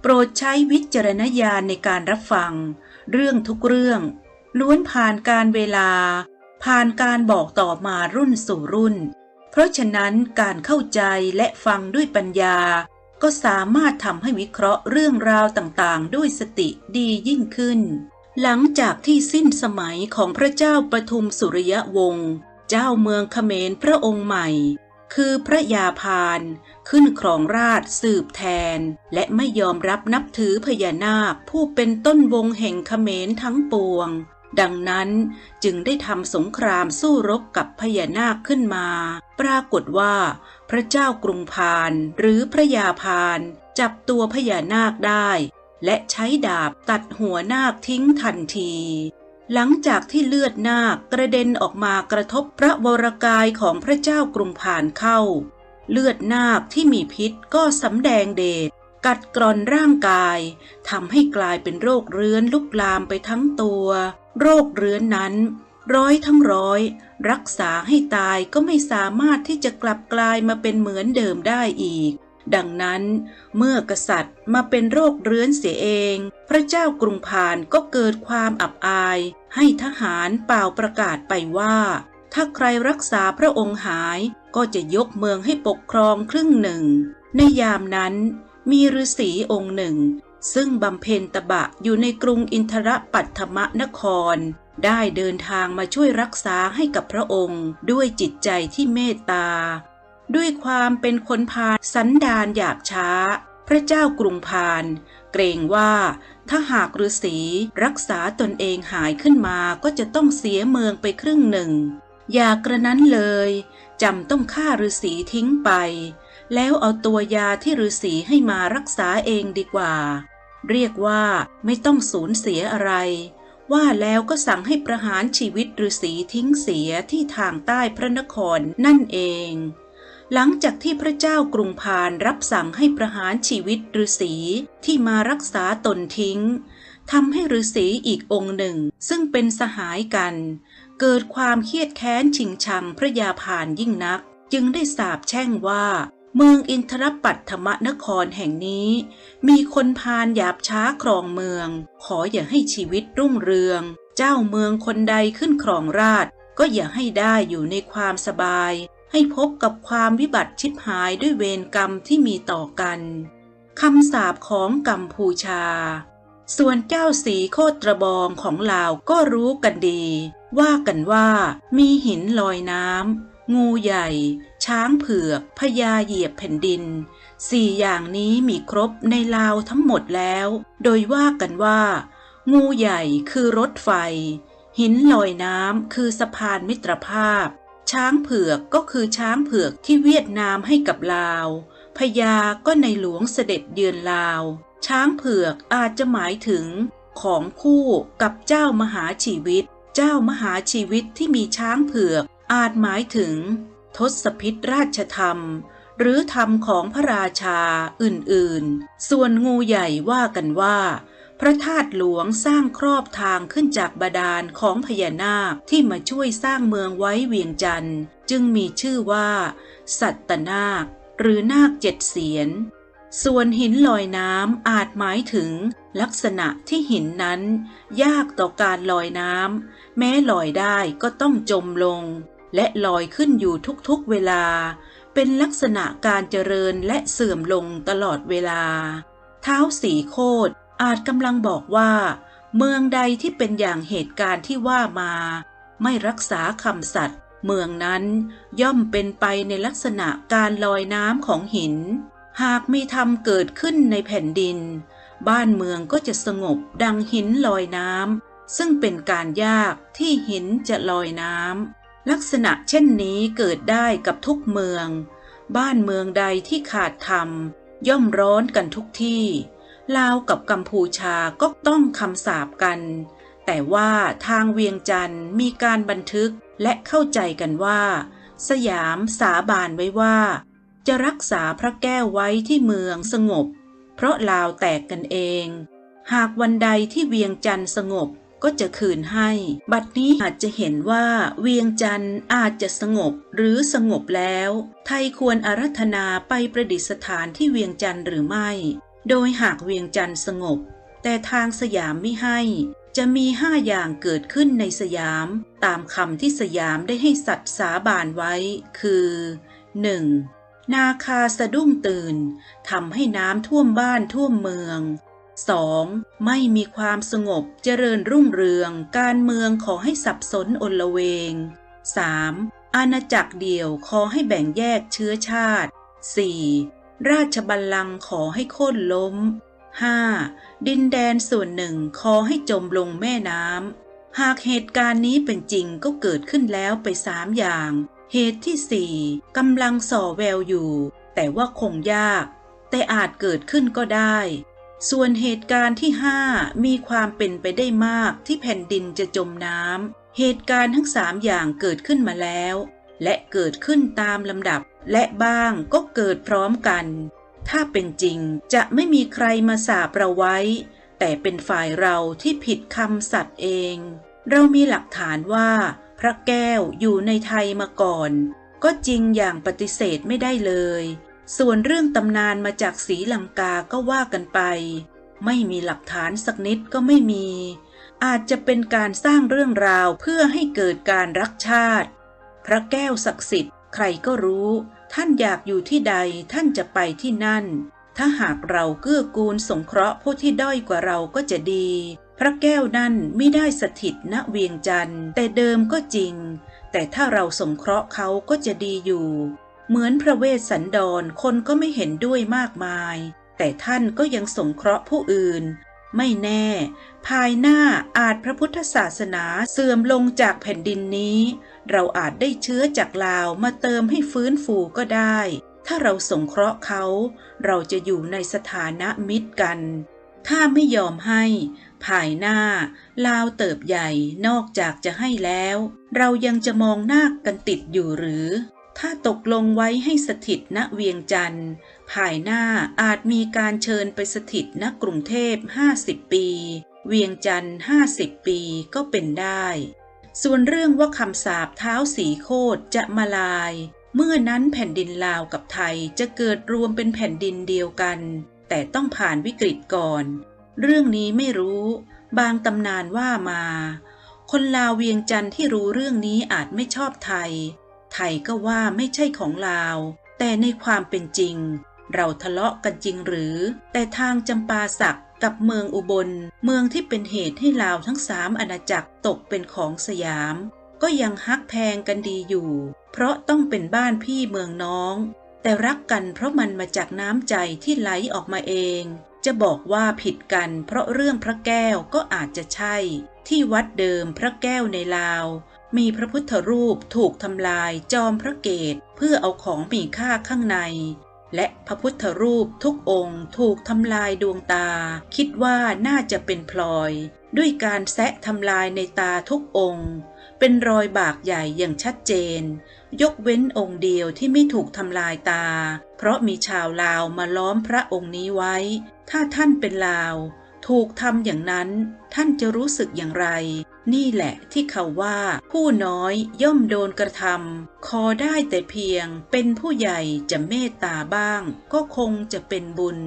โปรดใช้วิจารณญาณในการรับฟัง เรื่องทุกเรื่อง ล้วนผ่านการเวลา ผ่านการบอกต่อมารุ่นสู่รุ่น เพราะฉะนั้นการเข้าใจและฟังด้วยปัญญา ก็สามารถทำให้วิเคราะห์เรื่องราวต่างๆ ด้วยสติดียิ่งขึ้น หลังจากที่สิ้นสมัยของพระเจ้าประทุมสุริยวงศ์เจ้าเมืองเขมรพระองค์ใหม่ คือพระยาพานขึ้นครองราชสืบแทน และไม่ยอมรับนับถือพญานาคผู้เป็นต้นวงแห่งเขมรทั้งปวง ดังนั้นจึงได้ทำสงครามสู้รบกับพญานาคขึ้นมา ปรากฏว่า พระเจ้ากรุงพานหรือพระยาพานจับตัวพญานาคได้ และใช้ดาบตัดหัวนาคทิ้งทันที หลังจากที่เลือดนาคกระเด็นออกมากระทบพระวรกายของพระเจ้ากรุงพานเข้า เลือดนาคที่มีพิษก็สำแดงเดชกัดกร่อนร่างกายทำให้กลายเป็นโรคเรื้อนลุกลามไปทั้งตัว โรคเรื้อนนั้น ร้อยทั้งร้อย รักษาให้ตายก็ไม่สามารถที่จะกลับกลายมาเป็นเหมือนเดิมได้อีก ดังนั้นเมื่อกษัตริย์มาเป็นโรคเรื้อนเสียเอง พระเจ้ากรุงพานก็เกิดความอับอาย ให้ทหารเป่าประกาศไปว่า ถ้าใครรักษาพระองค์หายก็จะยกเมืองให้ปกครองครึ่งหนึ่ง ในยามนั้นมีฤาษีองค์หนึ่ง ซึ่งบำเพ็ญตบะอยู่ในกรุงอินทรปัตถมนคร ได้เดินทางมาช่วยรักษาให้กับพระองค์ด้วยจิตใจที่เมตตา ด้วยความเป็นคนพาลสันดานหยาบช้า พระเจ้ากรุงพานเกรงว่าถ้าหากฤาษีรักษาตนเองหายขึ้นมาก็จะต้องเสียเมืองไปครึ่งหนึ่ง อย่ากระนั้นเลยจำต้องฆ่าฤาษีทิ้งไป แล้วเอาตัวยาที่ฤาษีให้มารักษาเองดีกว่า เรียกว่าไม่ต้องสูญเสียอะไร ว่าแล้วก็สั่งให้ประหารชีวิตฤาษีทิ้งเสียที่ทางใต้พระนครนั่นเอง หลังจากที่พระเจ้ากรุงพานรับสั่งให้ประหารชีวิตฤาษีที่มารักษาตนทิ้งทำให้ฤาษีอีกองค์หนึ่ง ซึ่งเป็นสหายกัน เกิดความเครียดแค้นชิงชังพระยาพานยิ่งนัก จึงได้สาบแช่งว่า เมืองอินทรปัตถมนครแห่งนี้ มีคนพาลหยาบช้าครองเมือง ขออย่าให้ชีวิตรุ่งเรือง เจ้าเมืองคนใดขึ้นครองราชก็อย่าให้ได้อยู่ในความสบาย ให้พบกับความวิบัติชิบหายด้วยเวรกรรมที่มีต่อกันคำสาปของกัมพูชา ส่วนเจ้าสีโคตรบองของลาวก็รู้กันดี ว่ากันว่ามีหินลอยน้ำงูใหญ่ ช้างเผือกพญาเหยียบแผ่นดินสี่อย่างนี้มีครบในลาวทั้งหมดแล้ว โดยว่ากันว่า งูใหญ่คือรถไฟ หินลอยน้ำคือสะพานมิตรภาพ ช้างเผือกก็คือช้างเผือกที่เวียดนามให้กับลาว พญาก็ในหลวงเสด็จเยือนลาว ช้างเผือกอาจจะหมายถึง ของคู่กับเจ้ามหาชีวิต เจ้ามหาชีวิตที่มีช้างเผือก อาจหมายถึง ทศพิษราชธรรม หรือธรรมของพระราชาอื่นๆ ส่วนงูใหญ่ว่ากันว่า พระธาตุหลวงสร้างครอบทางขึ้นจากบาดาลของพญานาคที่มาช่วยสร้างเมืองไว้เวียงจันทร์จึงมีชื่อว่า สัตตนาค หรือนาคเจ็ดเสียน ส่วนหินลอยน้ำอาจหมายถึงลักษณะที่หินนั้น ยากต่อการลอยน้ำแม้ลอยได้ก็ต้องจมลง และลอยขึ้นอยู่ทุกๆเวลา เป็นลักษณะการเจริญและเสื่อมลงตลอดเวลา เท้าสีโคด อาจกำลังบอกว่า เมืองใดที่เป็นอย่างเหตุการณ์ที่ว่ามา ไม่รักษาคำสัตย์เมืองนั้นย่อมเป็นไปในลักษณะการลอยน้ำของหิน หากมีธรรมเกิดขึ้นในแผ่นดิน บ้านเมืองก็จะสงบดังหินลอยน้ำซึ่งเป็นการยากที่หินจะลอยน้ำลักษณะเช่นนี้เกิดได้กับทุกเมือง บ้านเมืองใดที่ขาดธรรมย่อมร้อนกันทุกที่ ลาวกับกัมพูชาก็ต้องคำสาปกัน แต่ว่าทางเวียงจันทร์มีการบันทึกและเข้าใจกันว่า สยามสาบานไว้ว่า จะรักษาพระแก้วไว้ที่เมืองสงบ เพราะลาวแตกกันเอง หากวันใดที่เวียงจันทร์สงบก็จะคืนให้ บัดนี้อาจจะเห็นว่าเวียงจันทร์อาจจะสงบหรือสงบแล้ว ไทยควรอารัธนาไปประดิษฐานที่เวียงจันทร์หรือไม่ โดยหากเวียงจันทร์สงบ แต่ทางสยามไม่ให้ จะมีห้าอย่างเกิดขึ้นในสยาม ตามคำที่สยามได้ให้สัตว์สาบานไว้ คือ 1. นาคาสะดุ้งตื่นทำให้น้ำท่วมบ้านท่วมเมือง 2. ไม่มีความสงบเจริญรุ่งเรือง การเมืองขอให้สับสนอนลเวง 3. อาณาจักรเดียวขอให้แบ่งแยกเชื้อชาติ 4. ราชบัลลังก์ขอให้โค่นล้ม 5. ดินแดนส่วนหนึ่งขอให้จมลงแม่น้ำ หากเหตุการณ์นี้เป็นจริงก็เกิดขึ้นแล้วไปสามอย่าง เหตุที่สี่กำลังส่อแววอยู่ แต่ว่าคงยาก แต่อาจเกิดขึ้นก็ได้ ส่วนเหตุการณ์ที่ห้ามีความเป็นไปได้มากที่แผ่นดินจะจมน้ำ เหตุการณ์ทั้งสามอย่างเกิดขึ้นมาแล้ว และเกิดขึ้นตามลำดับ และบ้างก็เกิดพร้อมกัน ถ้าเป็นจริงจะไม่มีใครมาสาบเราไว้ แต่เป็นฝ่ายเราที่ผิดคำสัตว์เอง เรามีหลักฐานว่า พระแก้วอยู่ในไทยมาก่อน ก็จริงอย่างปฏิเสธไม่ได้เลย ส่วนเรื่องตำนานมาจากศรีลังกาก็ว่ากันไป ไม่มีหลักฐานสักนิดก็ไม่มี อาจจะเป็นการสร้างเรื่องราวเพื่อให้เกิดการรักชาติ พระแก้วศักดิ์สิทธิ์ ใครก็รู้ ท่านอยากอยู่ที่ใดท่านจะไปที่นั่น ถ้าหากเราเกื้อกูลสงเคราะห์ผู้ที่ด้อยกว่าเราก็จะดี พระแก้วนั่นไม่ได้สถิตณเวียงจันทร์แต่เดิมก็จริง แต่ถ้าเราสงเคราะห์เขาก็จะดีอยู่ เหมือนพระเวสสันดรคนก็ไม่เห็นด้วยมากมาย แต่ท่านก็ยังสงเคราะห์ผู้อื่น ไม่แน่ ภายหน้าอาจพระพุทธศาสนาเสื่อมลงจากแผ่นดินนี้ เราอาจได้เชื้อจากลาวมาเติมให้ฟื้นฟูก็ได้ ถ้าเราสงเคราะห์เขา เราจะอยู่ในสถานะมิตรกัน ถ้าไม่ยอมให้ ภายหน้า ลาวเติบใหญ่นอกจากจะให้แล้ว เรายังจะมองหน้ากันติดอยู่หรือ ถ้าตกลงไว้ให้สถิตณเวียงจันทร์ ภายหน้าอาจมีการเชิญไปสถิตณกรุงเทพ 50 ปี เวียงจันทร์ 50 ปีก็เป็นได้ ส่วนเรื่องว่าคำสาปเท้าสีโคตจะมาลาย เมื่อนั้นแผ่นดินลาวกับไทยจะเกิดรวมเป็นแผ่นดินเดียวกัน แต่ต้องผ่านวิกฤตก่อน เรื่องนี้ไม่รู้ บางตำนานว่ามา คนลาวเวียงจันทร์ที่รู้เรื่องนี้อาจไม่ชอบไทย ไทยก็ว่าไม่ใช่ของลาว แต่ในความเป็นจริง เราทะเลาะกันจริงหรือ แต่ทางจำปาสักกับเมืองอุบล เมืองที่เป็นเหตุให้ลาวทั้งสามอาณาจักรตกเป็นของสยาม ก็ยังฮักแพงกันดีอยู่ เพราะต้องเป็นบ้านพี่เมืองน้อง แต่รักกันเพราะมันมาจากน้ำใจที่ไหลออกมาเอง จะบอกว่าผิดกันเพราะเรื่องพระแก้วก็อาจจะใช่ ที่วัดเดิมพระแก้วในลาว มีพระพุทธรูปถูกทำลายจอมพระเกตเพื่อเอาของมีค่าข้างใน และพระพุทธรูปทุกองค์ถูกทำลายดวงตา คิดว่าน่าจะเป็นพลอย ด้วยการแซะทำลายในตาทุกองค์ เป็นรอยบากใหญ่อย่างชัดเจน ยกเว้นองค์เดียวที่ไม่ถูกทำลายตา เพราะมีชาวลาวมาล้อมพระองค์นี้ไว้ ถ้าท่านเป็นลาว ถูกทำอย่างนั้นท่านจะรู้สึกอย่างไร นี่แหละที่เขาว่า ผู้น้อยย่อมโดนกระทำขอได้แต่เพียงเป็นผู้ใหญ่จะเมตตาบ้าง ก็คงจะเป็นบุญ